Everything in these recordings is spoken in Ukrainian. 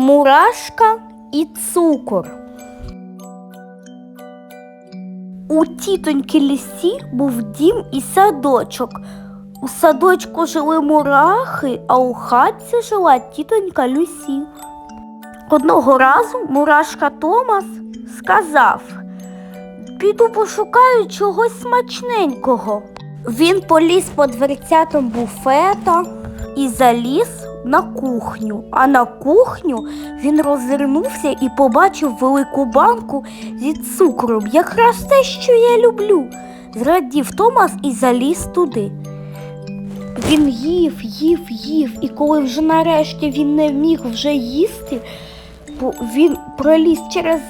Мурашка і цукор. У тітоньки лісі був дім і садочок. У садочку жили мурахи, а у хатці жила тітонька Люсі. Одного разу мурашка Томас сказав: Піду пошукаю чогось смачненького. Він поліз по дверцятам буфета і заліз на кухню. А на кухню він розвернувся і побачив велику банку зі цукром. Якраз те, що я люблю. Зрадів Томас і заліз туди. Він їв, їв, їв, і коли вже нарешті він не міг вже їсти, він проліз через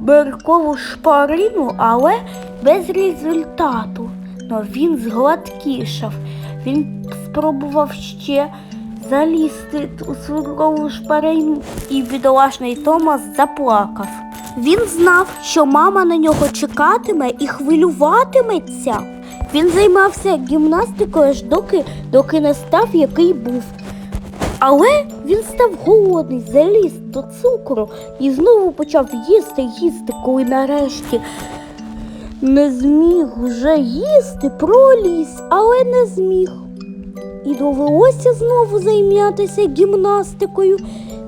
беркову шпарину, але без результату. Но він згладкішав. Він спробував ще залізти у свою шпарину, і бідолашний Томас заплакав. Він знав, що мама на нього чекатиме і хвилюватиметься. Він займався гімнастикою аж доки, доки не став, який був. Але він став голодний, заліз до цукру і знову почав їсти, їсти, коли нарешті не зміг вже їсти, проліз, але не зміг. І довелося знову зайнятися гімнастикою.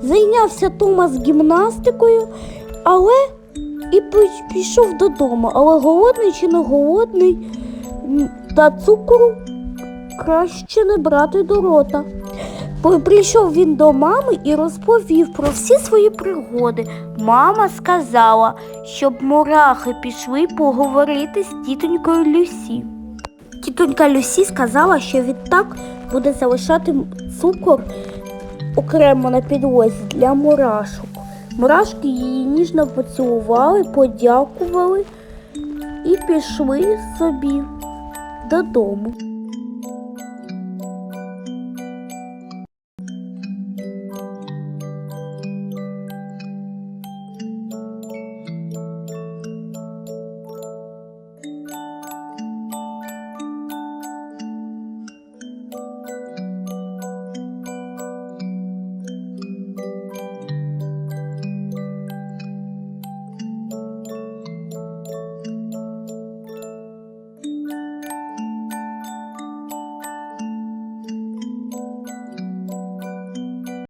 Зайнявся Томас гімнастикою, але і пішов додому. Але голодний чи не голодний, та цукру краще не брати до рота. Прийшов він до мами і розповів про всі свої пригоди. Мама сказала, щоб мурахи пішли поговорити з тітонькою Люсі. Тітонька Люсі сказала, що відтак буде залишати цукор окремо на підлозі для мурашок. Мурашки її ніжно поцілували, подякували і пішли собі додому.